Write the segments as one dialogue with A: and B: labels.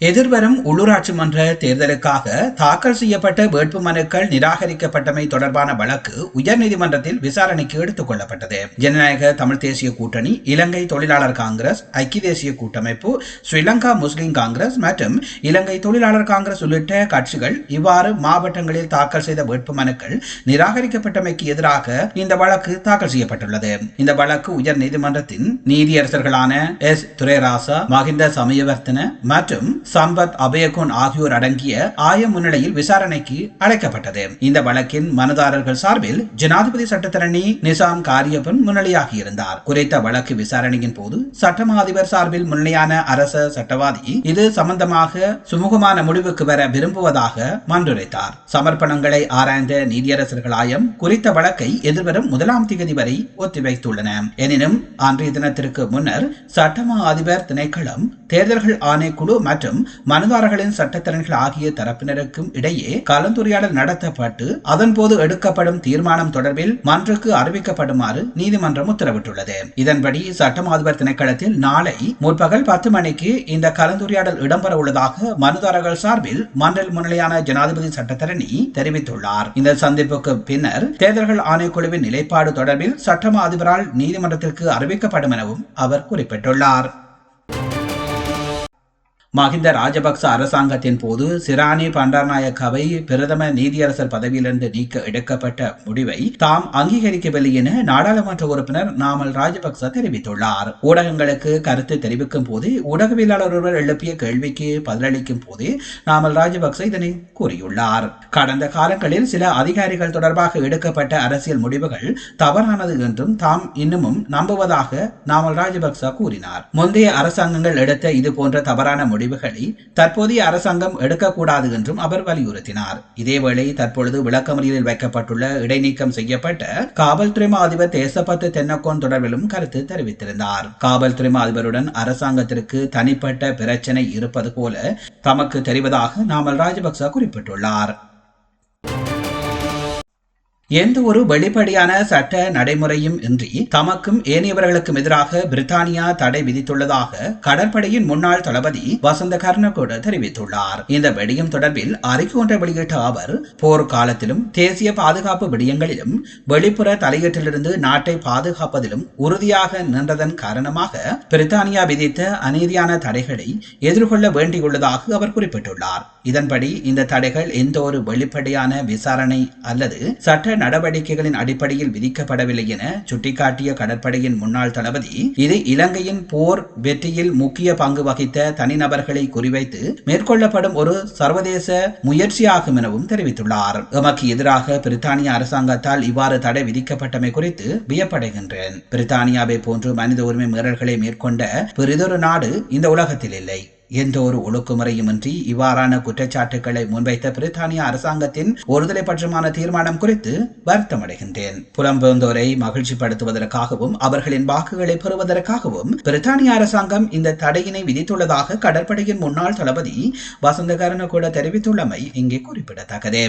A: எதிர்வரும் உள்ளூராட்சி மன்ற தேர்தலுக்காக தாக்கல் செய்யப்பட்ட வேட்பு மனுக்கள் நிராகரிக்கப்பட்டமை தொடர்பான வழக்கு உயர்நீதிமன்றத்தில் விசாரணைக்கு எடுத்துக் கொள்ளப்பட்டது. ஜனநாயக தமிழ் தேசிய கூட்டணி இலங்கை தொழிலாளர் காங்கிரஸ் ஐக்கிய தேசிய கூட்டமைப்பு ஸ்ரீலங்கா முஸ்லிம் காங்கிரஸ் மற்றும் இலங்கை தொழிலாளர் காங்கிரஸ் உள்ளிட்ட கட்சிகள் இவ்வாறு மாவட்டங்களில் தாக்கல் செய்த வேட்பு மனுக்கள் நிராகரிக்கப்பட்டமைக்கு எதிராக இந்த வழக்கு தாக்கல் செய்யப்பட்டுள்ளது. இந்த வழக்கு உயர் நீதிமன்றத்தின் நீதியரசர்களான எஸ். துரைராசா மஹிந்த சமயவர்த்தன மற்றும் சம்பத் அபயகுன் ஆகியோர் அடங்கிய ஆய முன்னிலையில் விசாரணைக்கு அழைக்கப்பட்டது. இந்த வழக்கின் மனுதாரர்கள் சார்பில் ஜனாதிபதி சட்டத்தரணி நிசாம் காரியப்பன் முன்னிலையாக இருந்தார். குறித்த வழக்கு விசாரணையின் போது சட்டமா அதிபர் சார்பில் முன்னிலையான அரச சட்டவாதி இது சம்பந்தமாக சுமூகமான முடிவுக்கு வர விரும்புவதாக மன்றுரைத்தார். சமர்ப்பணங்களை ஆராய்ந்த நீதியரசர்கள் ஆயம் குறித்த வழக்கை எதிர்வரும் முதலாம் தேதி வரை ஒத்திவைத்துள்ளன. எனினும் அன்றைய தினத்திற்கு முன்னர் சட்டமா அதிபர் திணைக்களம் தேர்தல்கள் ஆணைக்குழு மற்றும் மனுதாரர்களின் சட்டத்திறன்கள் ஆகிய தரப்பினருக்கும் இடையே கலந்துரையாடல் நடத்தப்பட்டு அதன்போது எடுக்கப்படும் தீர்மானம் தொடர்பில் மன்றுக்கு அறிவிக்கப்படுமாறு நீதிமன்றம் உத்தரவிட்டுள்ளது. இதன்படி சட்டம் அதிபர் திணைக்களத்தில் நாளை முற்பகல் பத்து மணிக்கு இந்த கலந்துரையாடல் இடம்பெற உள்ளதாக மனுதாரர்கள் சார்பில் மன்றில் முன்னிலையான ஜனாதிபதி சட்டத்தரணி தெரிவித்துள்ளார். இந்த சந்திப்புக்கு பின்னர் தேர்தல்கள் ஆணைக்குழுவின் நிலைப்பாடு தொடர்பில் சட்டமா அதிபரால் நீதிமன்றத்திற்கு அறிவிக்கப்படும் எனவும் அவர் குறிப்பிட்டுள்ளார். மஹிந்த ராஜபக்ச அரசாங்கத்தின் போது சிராணி பண்டாரநாயக்காவை பிரதம நீதியரசர் பதவியிலிருந்து நீக்க எடுக்கப்பட்ட முடிவை தாம் அங்கீகரிக்கவில்லை என நாடாளுமன்ற உறுப்பினர் நாமல் ராஜபக்ச தெரிவித்துள்ளார். ஊடகங்களுக்கு கருத்து தெரிவிக்கும் போது ஊடகவியலாளர் ஒருவர் எழுப்பிய கேள்விக்கு பதிலளிக்கும் போதே நாமல் ராஜபக்ச இதனை கூறியுள்ளார். கடந்த காலங்களில் சில அதிகாரிகள் தொடர்பாக எடுக்கப்பட்ட அரசியல் முடிவுகள் தவறானது என்றும் தாம் இன்னமும் நம்புவதாக நாமல் ராஜபக்ச கூறினார். முந்தைய அரசாங்கங்கள் எடுத்த இது போன்ற தவறான முடிவு முடிவுகளை தற்போதைய அரசாங்கம் எடுக்கக்கூடாது என்றும் அவர் வலியுறுத்தினார். இதேவேளை தற்பொழுது விளக்கமறியலில் வைக்கப்பட்டுள்ள இடைநீக்கம் செய்யப்பட்ட காவல்துறை அதிபர் தேசபத்து தென்னக்கோன் தொடர்பிலும் கருத்து தெரிவித்திருந்தார். காவல்துறை அதிபருடன் அரசாங்கத்திற்கு தனிப்பட்ட பிரச்சனை இருப்பது போல தமக்கு தெரிவதாக நாமல் ராஜபக்ச குறிப்பிட்டுள்ளார். எந்த ஒரு வெளிப்படையான சட்ட நடைமுறையும் இன்றி தமக்கும் ஏனையவர்களுக்கும் எதிராக பிரித்தானியா தடை விதித்துள்ளதாக கடற்படையின் முன்னாள் தளபதி வசந்த கர்ணகோட தெரிவித்துள்ளார். இந்த விடயம் தொடர்பில் அறிக்கை ஒன்றை வெளியிட்ட அவர் போர் காலத்திலும் தேசிய பாதுகாப்பு விடயங்களிலும் வெளிப்புற தலையீட்டிலிருந்து நாட்டை பாதுகாப்பதிலும் உறுதியாக நின்றதன் காரணமாக பிரித்தானியா விதித்த அநீதியான தடைகளை எதிர்கொள்ள வேண்டியுள்ளதாக அவர் குறிப்பிட்டுள்ளார். இதன்படி இந்த தடைகள் எந்த ஒரு வெளிப்படையான விசாரணை அல்லது சட்ட நடவடிக்கைகளின் அடிப்படையில் விதிக்கப்படவில்லை என சுட்டிக்காட்டிய கடற்படையின் முன்னாள் தளபதி இது இலங்கையின் போர் வெற்றியில் முக்கிய பங்கு வகித்த தனிநபர்களை குறிவைத்து மேற்கொள்ளப்படும் ஒரு சர்வதேச முயற்சியாகும் எனவும் தெரிவித்துள்ளார். எமக்கு எதிராக பிரித்தானிய அரசாங்கத்தால் இவ்வாறு தடை விதிக்கப்பட்டமை குறித்து வியப்படைகின்றேன். பிரித்தானியாவை போன்று மனித உரிமை மீறல்களை மேற்கொண்ட பெரிதொரு நாடு இந்த உலகத்தில் இல்லை. எந்த ஒரு ஒழுக்குமுறையுமின்றி இவ்வாறான குற்றச்சாட்டுகளை முன்வைத்த பிரித்தானிய அரசாங்கத்தின் ஒருதலை பட்சமான தீர்மானம் குறித்து வருத்தமடைகின்றேன். புலம்பெயர்ந்தோரை மகிழ்ச்சிப்படுத்துவதற்காகவும் அவர்களின் வாக்குகளை பெறுவதற்காகவும் பிரித்தானிய அரசாங்கம் இந்த தடையினை விதித்துள்ளதாக கடற்படையின் முன்னாள் தளபதி வசந்தகரன கூட தெரிவித்துள்ளமை இங்கே குறிப்பிடத்தக்கது.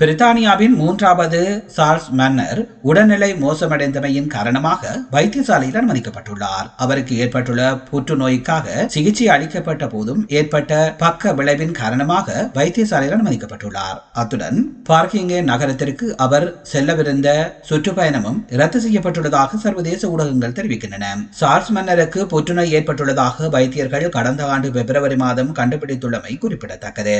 A: பிரித்தானியாவின் மூன்றாவது சார்ஸ் மன்னர் உடல்நிலை மோசமடைந்தமையின் காரணமாக வைத்தியசாலையில் அனுமதிக்கப்பட்டுள்ளார். அவருக்கு ஏற்பட்டுள்ள புற்றுநோய்க்காக சிகிச்சை அளிக்கப்பட்ட போதும் ஏற்பட்ட பக்க விளைவின் காரணமாக வைத்தியசாலையில் அனுமதிக்கப்பட்டுள்ளார். அத்துடன் பார்க்கிங்கே நகரத்திற்கு அவர் செல்லவிருந்த சுற்றுப்பயணமும் ரத்து செய்யப்பட்டுள்ளதாக சர்வதேச ஊடகங்கள் தெரிவிக்கின்றன. சார்ஸ் மன்னருக்கு புற்றுநோய் ஏற்பட்டுள்ளதாக வைத்தியர்கள் கடந்த ஆண்டு பிப்ரவரி மாதம் கண்டுபிடித்துள்ளமை குறிப்பிடத்தக்கது.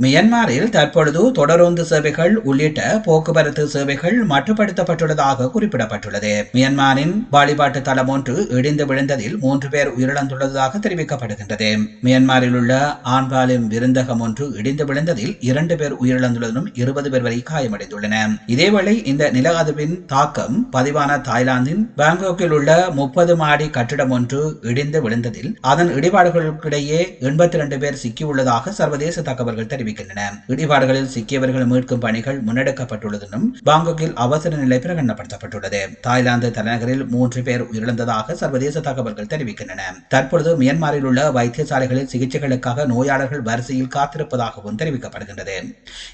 A: மியன்மாரில் தற்பொழுது தொடருந்து சேவைகள் உள்ளிட்ட போக்குவரத்து சேவைகள் மட்டுப்படுத்தப்பட்டுள்ளதாக குறிப்பிடப்பட்டுள்ளது. மியன்மாரின் வழிபாட்டு தளம் ஒன்று இடிந்து விழுந்ததில் மூன்று பேர் உயிரிழந்துள்ளதாக தெரிவிக்கப்படுகின்றது. மியன்மாரில் உள்ள ஆண்பாலிம் விருந்தகம் ஒன்று இடிந்து விழுந்ததில் இரண்டு பேர் உயிரிழந்துள்ளதும் இருபது பேர் வரை காயமடைந்துள்ளன. இதேவேளை இந்த நில அதிர்வின் தாக்கம் பதிவான தாய்லாந்தின் பாங்காக்கில் உள்ள முப்பது மாடி கட்டிடம் ஒன்று இடிந்து விழுந்ததில் அதன் இடிபாடுகளுக்கிடையே எண்பத்தி இரண்டு பேர் சிக்கியுள்ளதாக சர்வதேச தகவல்கள் தெரிவித்தன தெரிவிக்கின்றன. இடிபாடுகளில் சிக்கியவர்கள் மீட்கும் பணிகள் முன்னெடுக்கப்பட்டுள்ளதும் பாங்காக்கில் அவசர நிலை பிரகடனப்படுத்தப்பட்டுள்ளது. தாய்லாந்து தலைநகரில் மூன்று பேர் உயிரிழந்ததாக சர்வதேச தகவல்கள் தெரிவிக்கின்றன. தற்பொழுது மியான்மரில் உள்ள வைத்தியசாலைகளில் சிகிச்சைகளுக்காக நோயாளர்கள் வரிசையில் காத்திருப்பதாகவும் தெரிவிக்கப்படுகின்றது.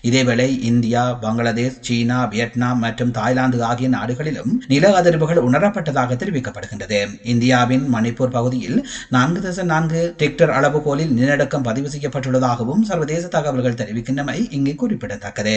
A: இதேவேளை இந்தியா பங்களாதேஷ் சீனா வியட்நாம் மற்றும் தாய்லாந்து ஆகிய நாடுகளிலும் நில அதிர்வுகள் உணரப்பட்டதாக தெரிவிக்கப்படுகின்றது. இந்தியாவின் மணிப்பூர் பகுதியில் நான்கு தசம் நான்கு டிக்டர் அளவுகோலில் நிலநடுக்கம் பதிவு செய்யப்பட்டுள்ளதாகவும் சர்வதேச தகவல்கள் தகவல்கள் தெரிவிக்கின்றமை இங்கே குறிப்பிடத்தக்கது.